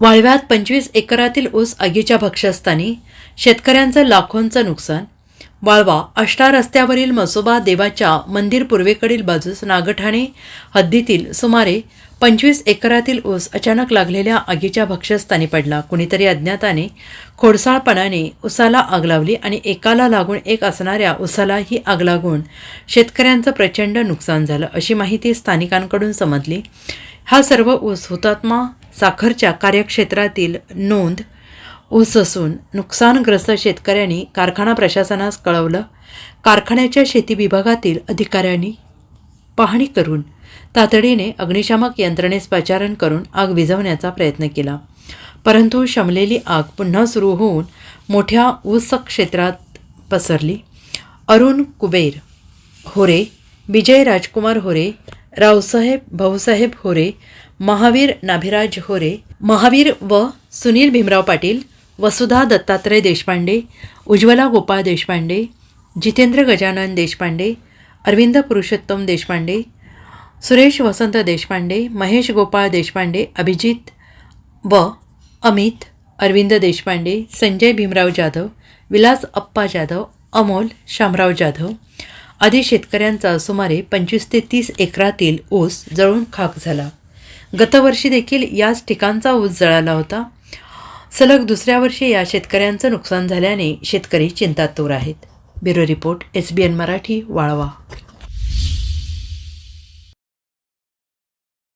वाळव्यात पंचवीस एकरातील ऊस आगीच्या भक्षस्थानी शेतकऱ्यांचं लाखोंचं नुकसान. वाळवा अष्टा रस्त्यावरील मसोबा देवाच्या मंदिर पूर्वेकडील बाजूस नागठाणे हद्दीतील सुमारे पंचवीस एकरातील ऊस अचानक लागलेल्या आगीच्या भक्षस्थानी पडला. कुणीतरी अज्ञाताने खोडसाळपणाने उसाला आग लावली आणि एकाला लागून एक असणाऱ्या उसाला ही आग लागून शेतकऱ्यांचं प्रचंड नुकसान झालं अशी माहिती स्थानिकांकडून समजली. हा सर्व ऊस हुतात्मा साखरच्या कार्यक्षेत्रातील नोंद ऊस असून नुकसानग्रस्त शेतकऱ्यांनी कारखाना प्रशासनास कळवलं. कारखान्याच्या शेती विभागातील अधिकाऱ्यांनी पाहणी करून तातडीने अग्निशामक यंत्रणेस पाचारण करून आग विझवण्याचा प्रयत्न केला. परंतु शमलेली आग पुन्हा सुरू होऊन मोठ्या ऊस क्षेत्रात पसरली. अरुण कुबेर होरे विजय राजकुमार होरे रावसाहेब भाऊसाहेब होरे महावीर नाभिराज होरे महावीर व सुनील भीमराव पाटील वसुधा दत्तात्रय देशपांडे उज्ज्वला गोपाळ देशपांडे जितेंद्र गजानन देशपांडे अरविंद पुरुषोत्तम देशपांडे सुरेश वसंत देशपांडे महेश गोपाळ देशपांडे अभिजित व अमित अरविंद देशपांडे संजय भीमराव जाधव विलास अप्पा जाधव अमोल शामराव जाधव आदी शेतकऱ्यांचा सुमारे पंचवीस ते तीस एकरातील ऊस जळून खाक झाला. गतवर्षी देखील याच ठिकाणचा ऊस जळाला होता. सलग दुसऱ्या वर्षी या शेतकऱ्यांचं नुकसान झाल्याने शेतकरी चिंतातूर आहेत. Bureau report S B N Marathi Walwa.